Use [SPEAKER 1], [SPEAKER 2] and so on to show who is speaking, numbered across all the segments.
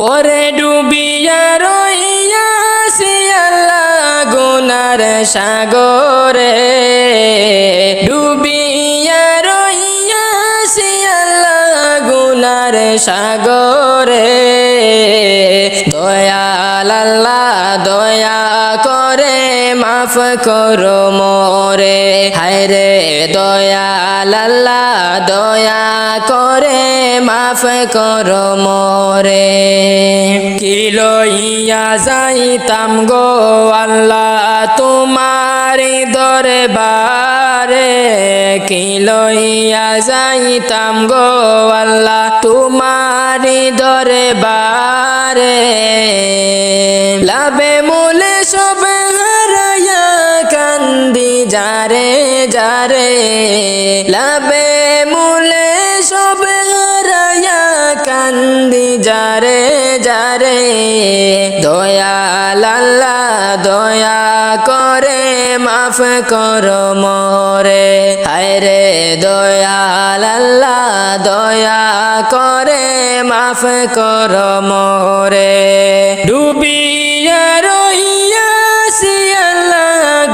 [SPEAKER 1] পরে ডুবিয়া রইয়াছি আল্লাহ গুনার সাগরে। ডুবিয়া রইয়াছি আল্লাহ গুনার সাগরে। দয়াল আল্লাহ দয়া করে, মাফ করো মোরে। হায় রে দয়াল আল্লাহ দয়া করে মাফ করো মোরে। কি লইয়া যাইতাম গো আল্লাহ তোমারি দরবারে? কি লইয়া যাইতাম গো আল্লাহ তোমারি দরবারে? লাভে মূলে সব হারায়া কান্দি যারে যারে। লাভে দয়া করে মাফ করো মোরে। হায় রে দয়াল দয়া করে মাফ করো মোরে। ডুবিয়া রইয়াছি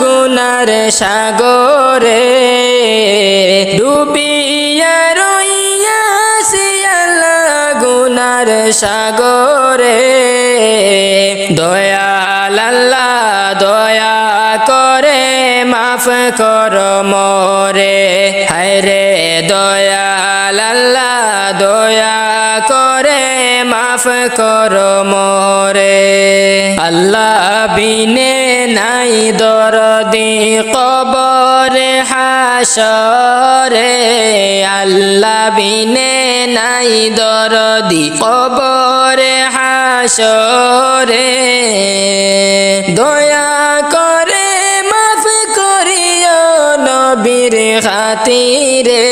[SPEAKER 1] গুনার সাগরে। ডুবিয়া রইয়াছি আল্লাহ গুনার সাগরে। দয়াল করো মোরে। হায় রে দয়াল, আল্লাহ দয়া করে মাফ করো মোরে। আল্লাহ বিনে নাই দরদি কবরে, হাসরে। আল্লাহ বিনে নাই দরদি কবরে, হাসরে। দয়া খাতিরে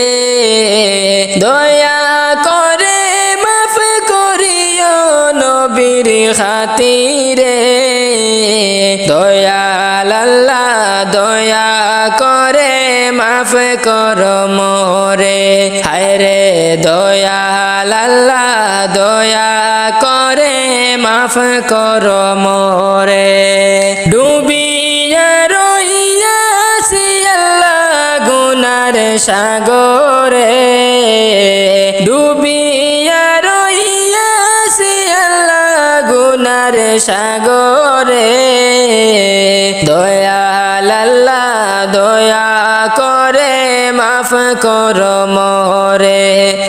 [SPEAKER 1] দয়া করে মাফ করিও নবীর খাতিরে দয়াল আল্লাহ, দয়া করে মাফ কর মোরে। হায় রে দয়াল আল্লাহ, দয়া করে মাফ কর মোরে। ডুবিয়া সাগরে ডুবিয়া রইয়াছি আল্লাহ গুনার সাগরে। দয়াল আল্লাহ দয়া করে, মাফ কর মোরে।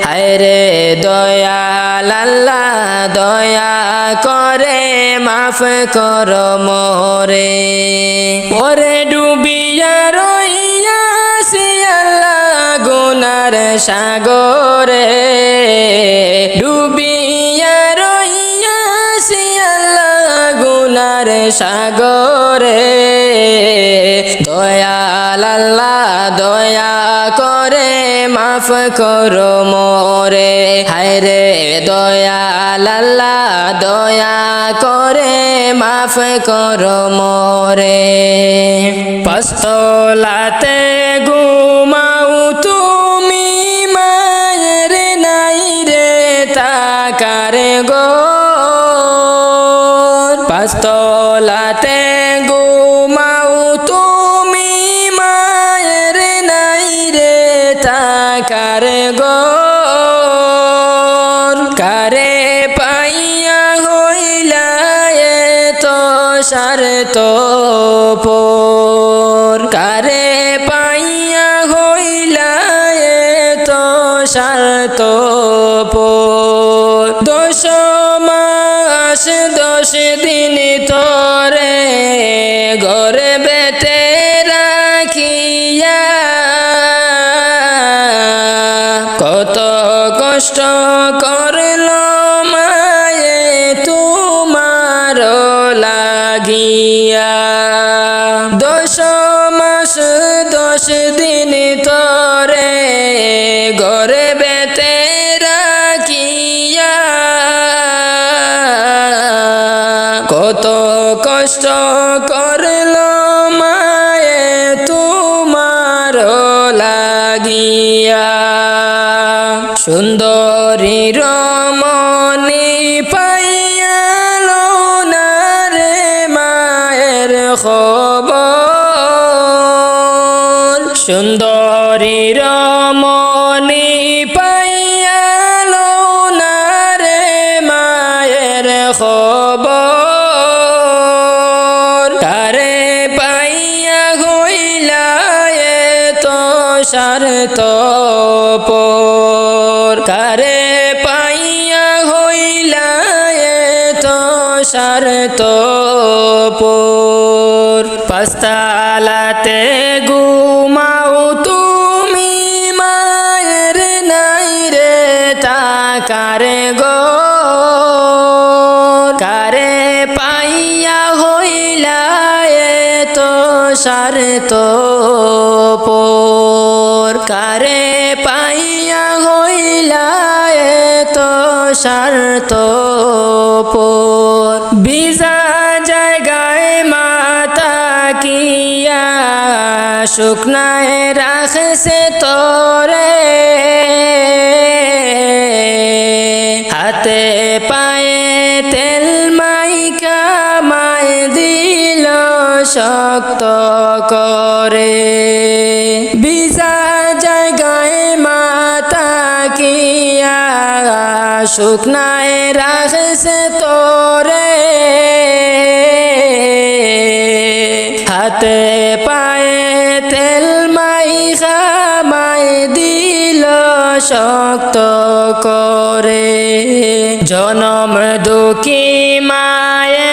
[SPEAKER 1] হায় রে দয়াল আল্লাহ দয়া করে, মাফ কর মোরে। ওরে ডুবিয়া সাগরে ডুবিয়া রইয়াছি আল্লাহ গুনার সাগরে। দয়াল আল্লাহ দয়া করে, মাফ করো মোরে। হায় রে দয়াল আল্লাহ দয়া করে, মাফ করো মোরে। পস্তলাতে পাস্তলাতে ঘুমাও তুমি মায়ের নাই রে তাকার গো কারে পাইয়া হইলা তো সার তো কারে পাইয়া হইলা তো সার তো মনি পাইয়ালো না মায়ের খবর। তারে পাইয়া হইলা তো সারত তারে পাইয়া হইলা তো সারত পর। কারে পাইয়া হইলা তো পর। বিজা জায়গায় মাতা কিয়া শুকনায় রাখছে তোরে। হাতে শক্ত করে। বিজা জায়গায় মাতা কিয়া, শুকনায় রাখছে তোরে। হাতে পায়ে তেল মাই দিল শক্ত করে। জনম দুঃখী মায়ের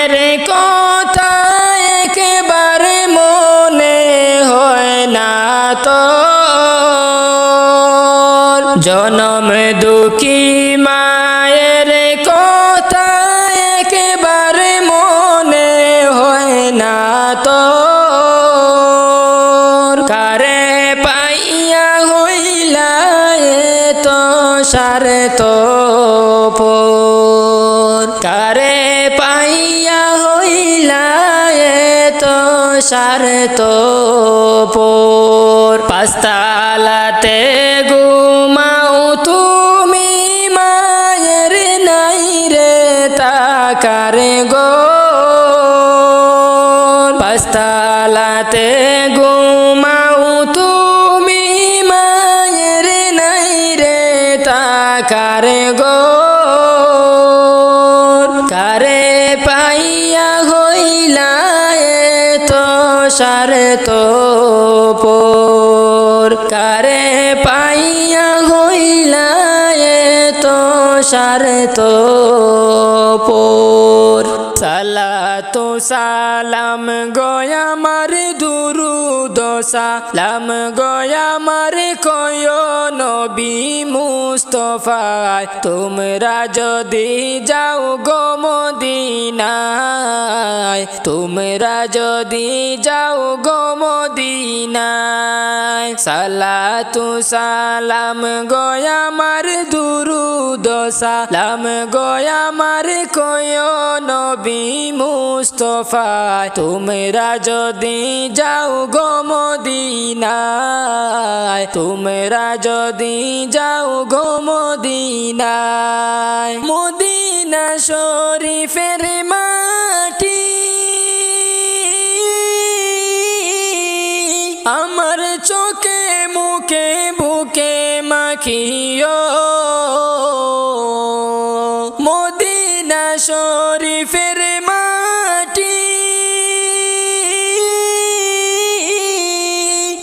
[SPEAKER 1] তো সারে তো পোর। পাস্তালাতে গুমাও তুমি মায়ের নাই রে তাকারে গো। সারে তো পর কারে পাইয়া হইলা তো সারে তো সালা তো সালাম গয়া মার দুরু সালাম গয়া মার কয় নবী মুস্তফায়। তোমরা যদি যাও গো মদিনায়, তোমরা যদি যাও গো মদিনায়। সালাতু সালাম গয়া মার দুরু সালাম গয়া মার কয় নবী মুস্তফায় তোমরা যদি যাও গো মদিনায়, তোমরা যদি যাও গো মদিনায়। মদিনা শরীফের মাটি আমার চোখে, মুখে, বুকে মাখিও। শরীফের মাটি।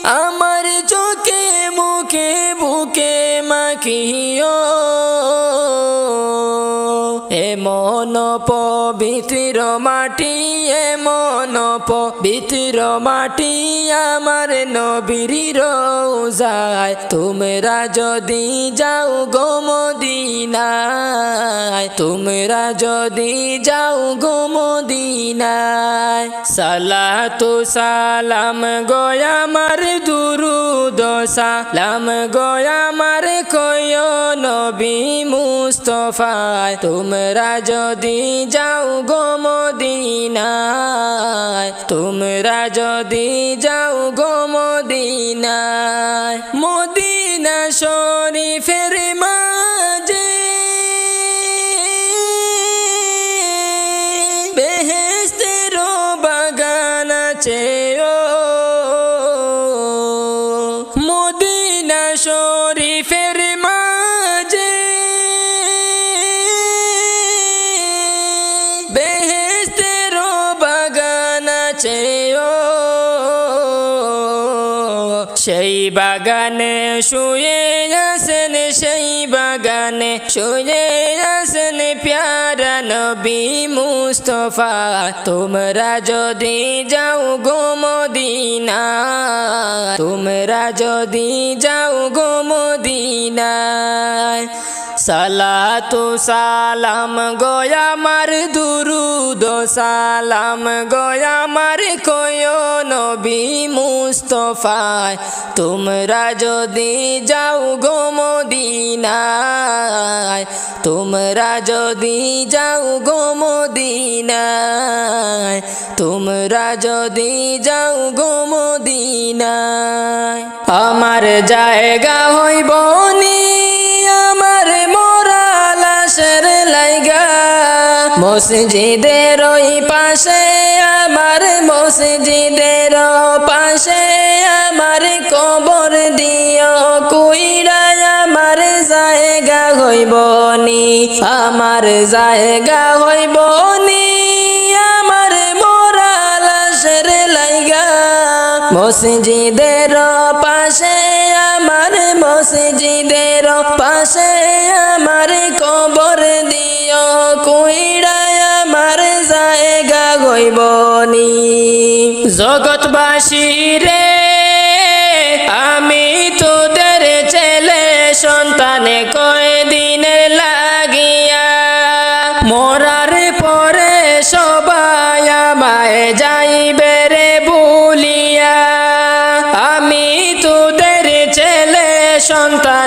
[SPEAKER 1] আমার চোখে মুখে বুকে মাখিও। এমন পবিত্র মাটি এমন পবিত্র মাটি আমার নবীর রোজায়। তোমরা যদি যাও গো মদিনায়, তোমরা যদি যাও গো মদিনায়। সালাতু সালাম গয়া মার দুরুদ, সালাম গয়া কয় নবী মুস্তফায়। তোমরা যদি যাও গো মদিনায় তোমরা যদি যাও গো মদিনায় মদিনা শরীফের মাঝে চেয়েও সেই বাগানে শুয়ে আসেন সেই বাগানে শুয়ে আসেন প্যারা নবী মুস্তফা। তোমরা যদি যাও গোমদিনা তোমরা যদি যাও গোমদিনা সালাতু সালাম গোয়া মার দুরুদ, সালাম গোয়া মার কয়ো নবী মুস্তফায়। তোমরা যদি যাও গো মদিনায়, তোমরা যদি যাও গো মদিনায়, তোমরা যদি যাও গো মদিনায়। আমার জায়গা হইব নি লাশের লাইগা। মসজিদের ওই পাশে, আমার মসজিদের পাশে, আমার কবর দিও। কুইরা আমার জায়গা হইব নি, আমার জায়গা হইব নি, আমার মোরা লাশের লাইগা। মসজিদের পাশে আমার মসজিদের পাশে আমার কবর দিও কুইড়ায় আমার জায়গা গইবনি। জগৎবাসী রে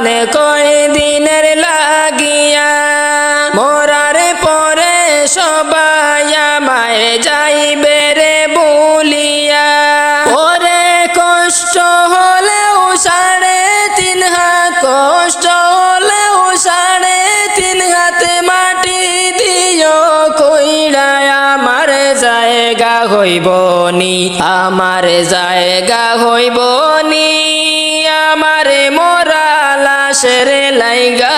[SPEAKER 1] সন্তান কয়দিনের লাগিয়া, মরার পরে সবাই আমায় যাইবে রে বলিয়া। ওরে কষ্ট হলেও সাড়ে তিন হাত, কষ্ট হলেও সাড়ে তিন হাতে মাটি দিও কইরায় আমার জায়গা হইব নি, আমার জায়গা হইব নি, আমার মোরা লাশের লাইগা,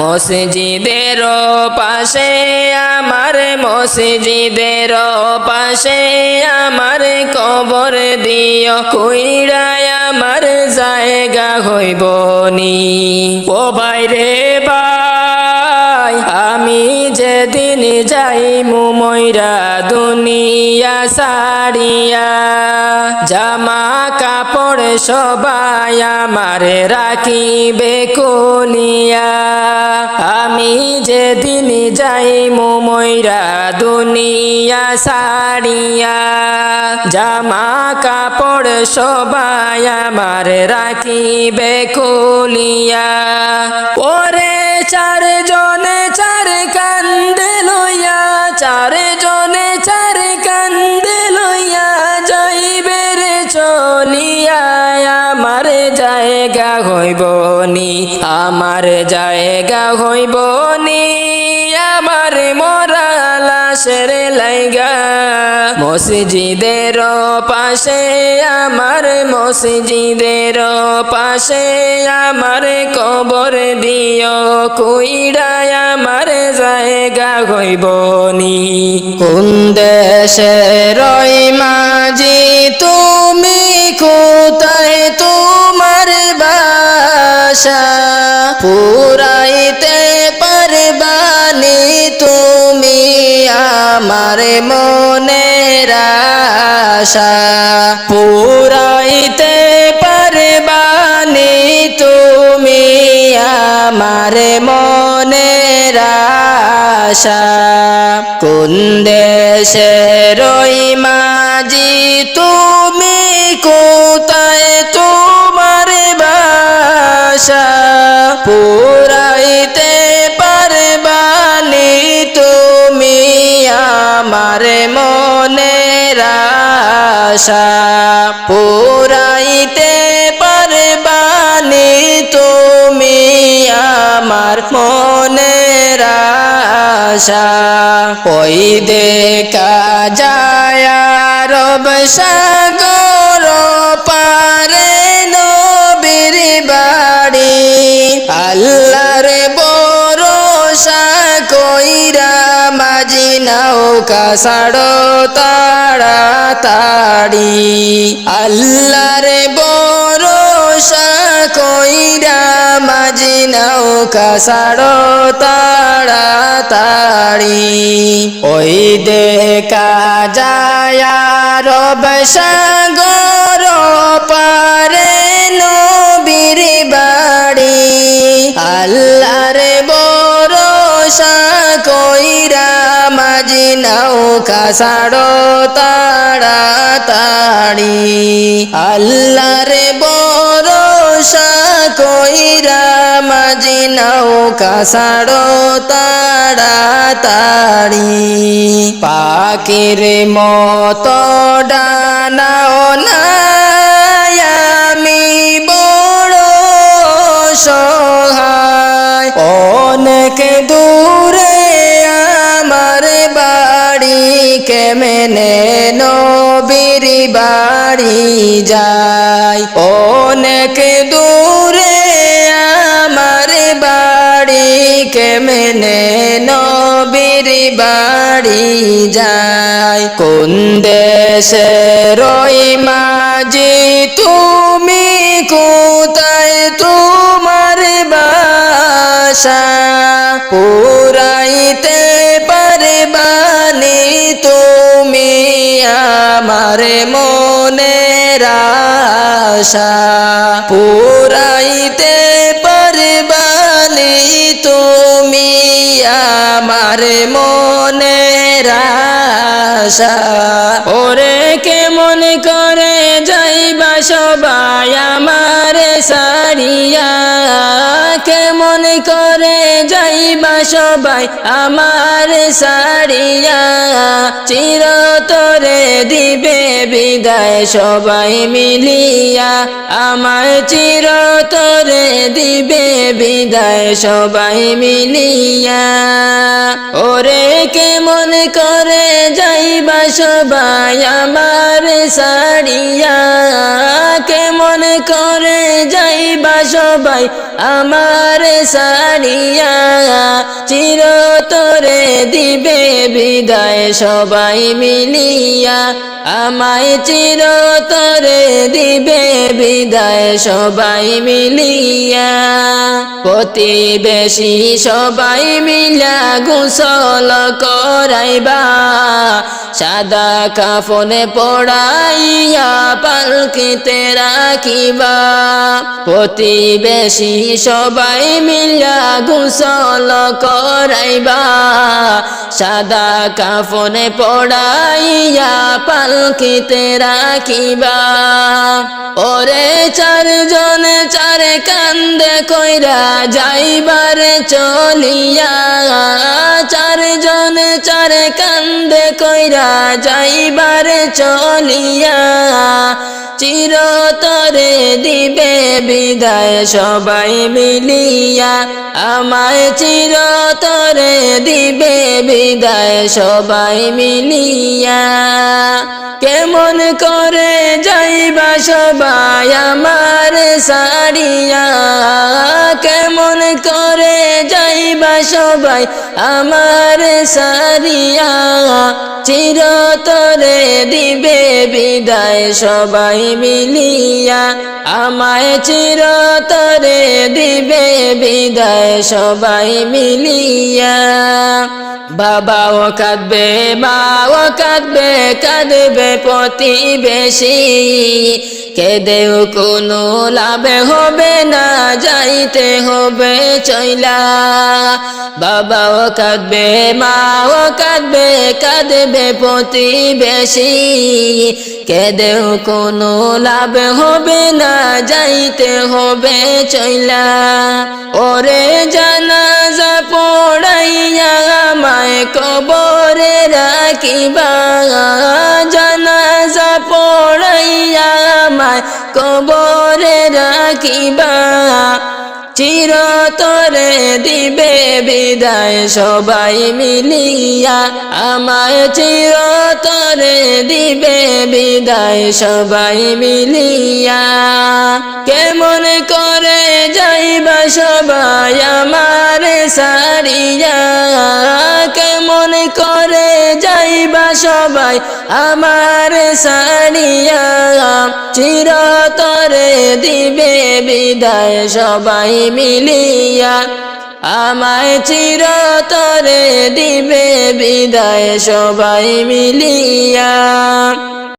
[SPEAKER 1] মসজিদের পাশে, আমার মসজিদের পাশে, আমার কবর দিও কইরায় আমার জায়গা হইব নি। ও বাইরে ভাই, আমি যেদিন যাই মুমইরা দুনিয়া সারিয়া, জামা সবাই আমার রাখিবে কলিয়া। আমি যেদিন যাই মুমইরা দুনিয়া সারিয়া জামা কাপড় সবাই আমার রাখিবে কলিয়া। ওরে চার জনে চার হইব নি, আমার মরা লাশের লাইগা। মসজিদের পাশে, আমার মসজিদের পাশে, আমার কবর দিও, কুইড়ায় আমার জায়গা হইব নি। কোন দেশে রই মাঝি, তুমি কোথায় তোমার বাসা? পুরাইতে পারবানি তুমি আমার মনের আশা। পুরাইতে পারবানি তুমি আমার মনের আশা। কোন দেশে রই মাঝি তুমি কোথায় তোমার বাসা পুরাইতে পারবানি তুমি আমার মনের আশা। পুরাইতে পারবানি তুমি আমার মনের আশা। ওই দেখা যায় রব সাগর পারে বাড়ি। আল্লাহর বরসা কইরা মাঝি নৌকা সাড়ো তাড়াতাড়ি। আল্লাহর বড় কইরা মাঝি নৌকা সাড়ো তাড়াতাড়ি। ওই দেখা যায় রব সাগর পারে নবীর বাড়ি। আল্লাহর বরসা কইরা মাঝি নৌকা সাড়ো তাড়াতাড়ি। আল্লাহর বরসা কইরা মাঝি নৌকা সাড়ো তাড়াতাড়ি। পাখির মতো ডানাও বাড়ি যায় অনেক দূরে আমার বাড়ি, কেমনে নবীর বাড়ি যায় কোন দেশে রই মাঝি, তুমি কোথায় তোমার বাসা? পুরাইতে পারবানি তুমি আমার মনের আশা পুরাইতে পারবানি তুমি আমার মনের আশা। ওরে কেমন করে যাইবা সবাই আমার সারিয়া। কেমন করে যাইবা সবাই আমার সারিয়া, চিরতরে দিবে বিদায় সবাই মিলিয়া। আমার চিরতরে দিবে বিদায় সবাই মিলিয়া। ওরে কেমন করে যাইবা সবাই আমার সারিয়া। কেমন করে যাইবা সবাই আমার সারিয়া। চিরতরে দিবে বিদায় সবাই মিলিয়া। আমায় চিরতরে দিবে বিদায় সবাই মিলিয়া। প্রতিবেশী সবাই মিলা গোসল করাইবা। সাদা কাফনে পড়াইয়া পালকিতে রাখিবা। প্রতিবেশী সবাই মিলা গোসল করাইবা সাদা কাফনে পড়াইয়া পালকিতে রাখিবা। ওরে চারজন চার কান্দে কইরা যাইবারে চলিয়া। চারজন চার কান্দে কইরা যাইবারে চলিয়া। চিরতরে দিবে বিদায় সবাই মিলিয়া। আমায় চিরতরে দিবে বিদায় সবাই মিলিয়া। কেমন করে যাইবা সবাই আমার সারিয়া। কেমন করে যাইবা সবাই আমার সারিয়া। চিরতরে দিবে বিদায় সবাই মিলিয়া। আমায় চিরতরে দিবে বিদায় সবাই মিলিয়া। বাবাও কাঁদবে কাঁদবে কাঁদবে কেদেও কোনো লাভে হবে না, যাইতে হবে কাঁদবে কাঁদবে কাঁদবে কেদেও কোনো লাভ হবে না, যাইতে হবে চইলা। ওরে জানাজা পড়াইয়া মায় কবরে রাখিবা। জানাজা পড়াইয়া মায় কবরে রাখিবা। চিরতরে দিবে বিদায় সবাই মিলিয়া। আমায় চিরতরে দিবে বিদায় সবাই মিলিয়া। কেমন করে যাইবা সবাই আমার সারিয়া। কেমন করে যাইবা সবাই আমার সারিয়া। চিরতরে দিবে বিদায় সবাই মিলিয়া আমায় চিরতরে দিবে বিদায় সবাই মিলিয়া।